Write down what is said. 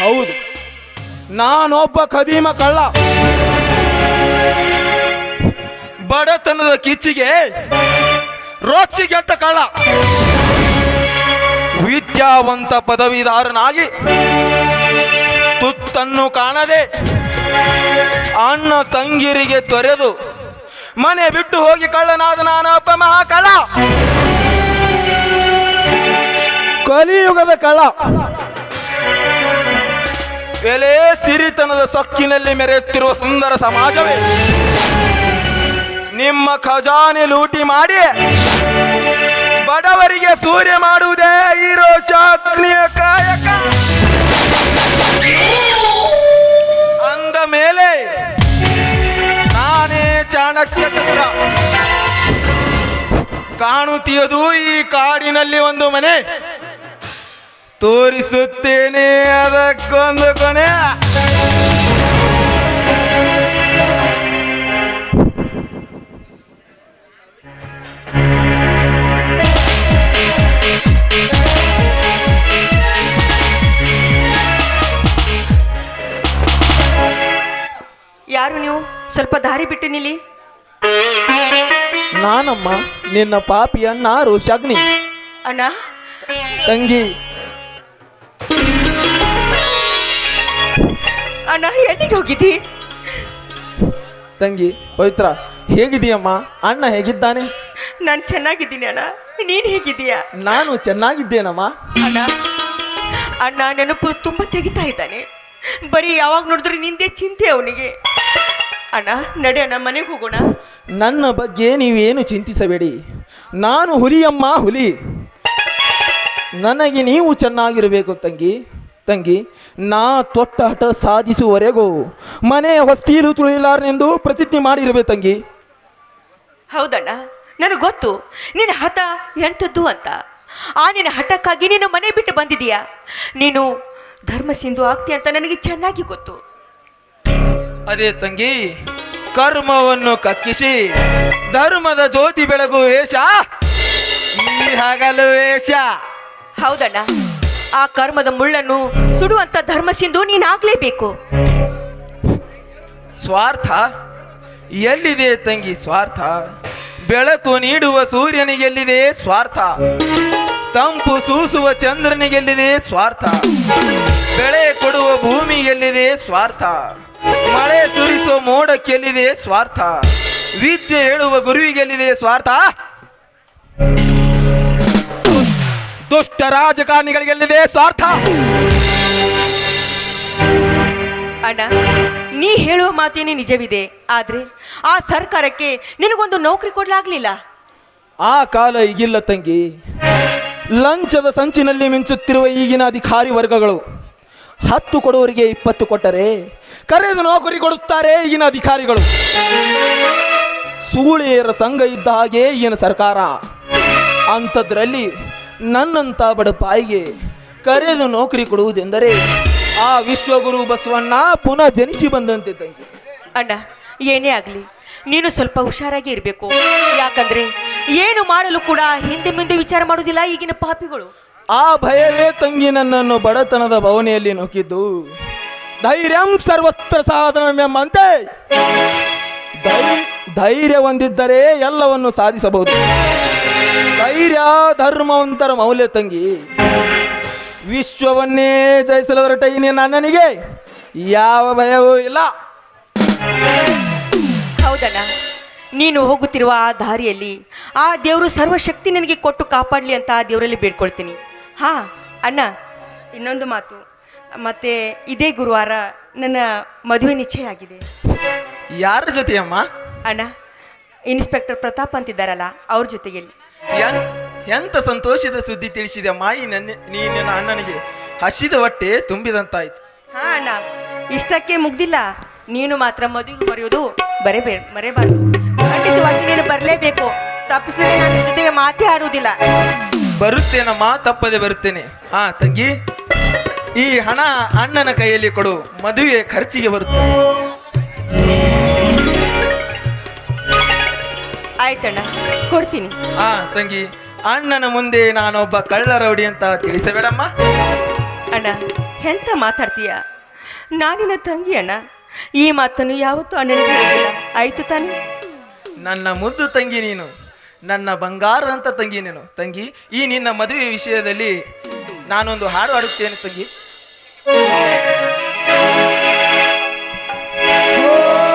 ಹೌದು. ನಾನೊಬ್ಬ ಕದೀಮ ಕಳ್ಳ. ಬಡತನದ ಕಿಚ್ಚಿಗೆ ರೋಚಿಗೆಟ್ಟ ಕಳ್ಳ. ವಿದ್ಯಾವಂತ ಪದವೀಧಾರನಾಗಿ ತುತ್ತನ್ನು ಕಾಣದೆ ಅಣ್ಣ ತಂಗಿರಿಗೆ ತೊರೆದು ಮನೆ ಬಿಟ್ಟು ಹೋಗಿ ಕಳ್ಳನಾದ ನಾನೊಬ್ಬ ಮಹಾಕಳ್ಳ ಕಲಿಯುಗದ ಕಳ. ಬೆಲೆ ಸಿರಿತನದ ಸೊಕ್ಕಿನಲ್ಲಿ ಮೆರೆಯುತ್ತಿರುವ ಸುಂದರ ಸಮಾಜವೇ. ನಿಮ್ಮ ಖಜಾನೆ ಲೂಟಿ ಮಾಡಿ ಬಡವರಿಗೆ ಸೂರ್ಯ ಮಾಡುವುದೇ ಈ ರೋಷಾಗ್ನಿಯ ಕಾಯಕ. ಅಂದ ಮೇಲೆ ನಾನೇ ಚಾಣಕ್ಯ ಚಂದ್ರ. ಕಾಣುತ್ತಿಯದು ಈ ಕಾಡಿನಲ್ಲಿ ಒಂದು ಮನೆ. ತೋರಿಸುತ್ತೇನೆ ಅದಕ್ಕೊಂದು ಕೊನೆ. ಯಾರು ನೀವು? ಸ್ವಲ್ಪ ದಾರಿ ಬಿಟ್ಟು ನಿಲ್ಲಿ. ನಾನಮ್ಮ ನಿನ್ನ ಪಾಪಿಯ ನಾರು ಶಗ್ನಿ. ಅಣ್ಣ. ತಂಗಿ ಅಣ್ಣ ಎಲ್ಲಿಗೆ ಹೋಗಿದ್ದಿ? ತಂಗಿ ಪವಿತ್ರ ಹೇಗಿದೀಯಮ್ಮ ಅಣ್ಣ ಹೇಗಿದ್ದಾನೆ? ನಾನು ಚೆನ್ನಾಗಿದ್ದೀನಿ ಅಣ್ಣ. ನೀನು ಹೇಗಿದ್ದೀಯಾ? ನಾನು ಚೆನ್ನಾಗಿದ್ದೇನಮ್ಮ? ಅಣ್ಣ ಅಣ್ಣ ನೆನಪು ತುಂಬ ತೆಗಿತಾ ಇದ್ದಾನೆ. ಬರೀ ಯಾವಾಗ ನೋಡಿದ್ರೆ ನಿಂದೆ ಚಿಂತೆ ಅವನಿಗೆ. ಅಣ್ಣ ನಡೆ ಅಣ್ಣ ಮನೆಗೆ ಹೋಗೋಣ. ನನ್ನ ಬಗ್ಗೆ ನೀವೇನು ಚಿಂತಿಸಬೇಡಿ. ನಾನು ಹುಲಿಯಮ್ಮ ಹುಲಿ. ನನಗೆ ನೀವು ಚೆನ್ನಾಗಿರಬೇಕು ತಂಗಿ. ತಂಗಿ ನಾ ತೊಟ್ಟ ಹಠ ಸಾಧಿಸುವವರೆಗೂ ಮನೆಯ ಹೊಸ್ತೀಲು ತುಳಿಲಾರನೆಂದು ಪ್ರತಿಜ್ಞೆ ಮಾಡಿರಬೇಕು ತಂಗಿ. ಹೌದಣ್ಣ ನನಗೆ ಗೊತ್ತು ನಿನ್ನ ಹಠ ಎಂಥದ್ದು ಅಂತ. ಆ ನಿನ್ನ ಹಠಕ್ಕಾಗಿ ನೀನು ಮನೆ ಬಿಟ್ಟು ಬಂದಿದೀಯಾ ನೀನು ಧರ್ಮ ಸಿಂಧು ಆಗ್ತೀಯ ಅಂತ ನನಗೆ ಚೆನ್ನಾಗಿ ಗೊತ್ತು. ಅದೇ ತಂಗಿ ಕರ್ಮವನ್ನು ಕಕ್ಕಿಸಿ ಧರ್ಮದ ಜ್ಯೋತಿ ಬೆಳಗು ವೇಷ. ಈ ಹಗಲು ವೇಷ. ಹೌದಣ್ಣ. ಆ ಕರ್ಮದ ಮುಳ್ಳನ್ನು ಸುಡುವಂತ ಧರ್ಮ ಸಿಂಧು ನೀನಾಗ್ಲೇಬೇಕು. ಸ್ವಾರ್ಥ, ಎಲ್ಲಿದೆ ತಂಗಿ ಸ್ವಾರ್ಥ? ಬೆಳಕು ನೀಡುವ ಸೂರ್ಯನಿಗೆಲ್ಲಿದೆ ಸ್ವಾರ್ಥ? ತಂಪು ಸೂಸುವ ಚಂದ್ರನಿಗೆಲ್ಲಿದೆ ಸ್ವಾರ್ಥ? ಬೆಳೆ ಕೊಡುವ ಭೂಮಿಗೆಲ್ಲಿದೆ ಸ್ವಾರ್ಥ? ಮಳೆ ಸುರಿಸುವ ಮೋಡಕ್ಕೆಲ್ಲಿದೆ ಸ್ವಾರ್ಥ? ವಿದ್ಯೆ ಹೇಳುವ ಗುರುವಿಗೆಲ್ಲಿದೆ ಸ್ವಾರ್ಥ? ದುಷ್ಟ ರಾಜಕಾರಣಿಗಳಿಗೆಲ್ಲಿದೆ ಸ್ವಾರ್ಥ? ಅಣ್ಣ ನೀ ಹೇಳುವ ಮಾತೇನೆ ನಿಜವಿದೆ. ಆದ್ರೆ ಆ ಸರ್ಕಾರಕ್ಕೆ ನಿನಗೊಂದು ನೌಕರಿ ಕೊಡ್ಲಾಗ್ಲಿಲ್ಲ? ಆ ಕಾಲ ಈಗಿಲ್ಲ ತಂಗಿ. ಲಂಚದ ಸಂಚಿನಲ್ಲಿ ಮಿಂಚುತ್ತಿರುವ ಈಗಿನ ಅಧಿಕಾರಿ ವರ್ಗಗಳು ಹತ್ತು ಕೊಡುವರಿಗೆ ಇಪ್ಪತ್ತು ಕೊಟ್ಟರೆ ಕರೆದು ನೌಕರಿ ಕೊಡುತ್ತಾರೆ ಈಗಿನ ಅಧಿಕಾರಿಗಳು. ಸೂಳೆಯರ ಸಂಘ ಇದ್ದ ಹಾಗೆ ಈಗಿನ ಸರ್ಕಾರ. ಅಂಥದ್ರಲ್ಲಿ ನನ್ನಂಥ ಬಡಪಾಯಿಗೆ ಕರೆದು ನೌಕರಿ ಕೊಡುವುದೆಂದರೆ ಆ ವಿಶ್ವಗುರು ಬಸವಣ್ಣ ಪುನಃ ಜನಿಸಿ ಬಂದಂತೆ ತಂಗಿ. ಅಣ್ಣ ಏನೇ ಆಗಲಿ ನೀನು ಸ್ವಲ್ಪ ಹುಷಾರಾಗಿ ಇರಬೇಕು. ಯಾಕಂದ್ರೆ ಏನು ಮಾಡಲು ಕೂಡ ಹಿಂದೆ ಮುಂದೆ ವಿಚಾರ ಮಾಡುವುದಿಲ್ಲ ಈಗಿನ ಪಾಪಿಗಳು. ಆ ಭಯವೇ ತಂಗಿ ನನ್ನನ್ನು ಬಡತನದ ಭವನೆಯಲ್ಲಿ ನುಗ್ಗಿದ್ದು. ಧೈರ್ಯಂ ಸರ್ವಸ್ತ್ರ ಸಾಧನವೆಂಬಂತೆ ಧೈರ್ಯ ಹೊಂದಿದ್ದರೆ ಎಲ್ಲವನ್ನು ಸಾಧಿಸಬಹುದು. ಧೈರ್ಯ ಧರ್ಮವಂತರ ಮೌಲ್ಯ ತಂಗಿ ವಿಶ್ವವನ್ನೇ ಜಯಿಸಲು ಹೊರಟ ಈ ನನ್ನನಿಗೆ ಅಣ್ಣನಿಗೆ ಯಾವ ಭಯವೂ ಇಲ್ಲ. ಹೌದಣ್ಣ ನೀನು ಹೋಗುತ್ತಿರುವ ಆ ದಾರಿಯಲ್ಲಿ ಆ ದೇವರು ಸರ್ವಶಕ್ತಿ ನಿನಗೆ ಕೊಟ್ಟು ಕಾಪಾಡಲಿ ಅಂತ ಆ ದೇವರಲ್ಲಿ ಬೇಡ್ಕೊಳ್ತೀನಿ. ಹಾ ಅಣ್ಣ ಇನ್ನೊಂದು ಮಾತು. ಮತ್ತೆ ಇದೇ ಗುರುವಾರ ನನ್ನ ಮದುವೆ ನಿಶ್ಚಯ ಆಗಿದೆ. ಯಾರ ಜೊತೆಯಮ್ಮ? ಅಣ್ಣ ಇನ್ಸ್ಪೆಕ್ಟರ್ ಪ್ರತಾಪ್ ಅಂತಿದ್ದಾರಲ್ಲ ಅವ್ರ ಜೊತೆಯಲ್ಲಿ. ಎಂತ ಸಂತೋಷದ ಸುದ್ದಿ ತಿಳಿಸಿದೆ ಮಾಯಿ ನನ್ನ ನೀ ನಿನ್ನ ಅಣ್ಣನಿಗೆ. ಹಸಿದ ಹೊಟ್ಟೆ ತುಂಬಿದಂತಾಯ್ತು. ಹಾ ಅಣ್ಣ ಇಷ್ಟಕ್ಕೆ ಮುಗ್ದಿಲ್ಲ. ನೀನು ಮಾತ್ರ ಮದುವೆಗೆ ಬರೆಯೋದು ಬರೇಬೇ ಮರೆಬಾರ್ದು ಖಂಡಿತವಾಗಿ ನೀನು ಬರಲೇಬೇಕು. ತಪ್ಪಿಸಿದ್ರೆ ನನ್ನ ನಿನ್ ಜೊತೆಗೆ ಮಾತೇ ಆಡುವುದಿಲ್ಲ. ಬರುತ್ತೇನಮ್ಮ ತಪ್ಪದೆ ಬರುತ್ತೇನೆ. ಆ ತಂಗಿ ಈ ಹಣ ಅಣ್ಣನ ಕೈಯಲ್ಲಿ ಕೊಡು. ಮದುವೆ ಖರ್ಚಿಗೆ ಬರುತ್ತೆ. ಆಯ್ತಣ್ಣ. ಕೊಡ್ತೀನಿ. ಆ ತಂಗಿ. ಅಣ್ಣನ ಮುಂದೆ ನಾನೊಬ್ಬ ಕಳ್ಳ ರೌಡಿ ಅಂತ ತಿಳಿಸಬೇಡಮ್ಮ. ಅಣ್ಣ ಎಂತ ಮಾತಾಡ್ತೀಯ? ನಾನಿನ ತಂಗಿ ಅಣ್ಣ. ಈ ಮಾತನ್ನು ಯಾವತ್ತೂ ಅಣ್ಣನಿಗೆ ಹೇಳಿಲ್ಲ. ಆಯ್ತು ತಾನೆ? ನನ್ನ ಮುದ್ದು ತಂಗಿ ನೀನು. ನನ್ನ ಬಂಗಾರದಂತ ತಂಗಿ ನೀನು. ತಂಗಿ ಈ ನಿನ್ನ ಮದುವೆ ವಿಷಯದಲ್ಲಿ ನಾನೊಂದು ಹಾಡು ಹಾಡುತ್ತೇನೆ ತಂಗಿ.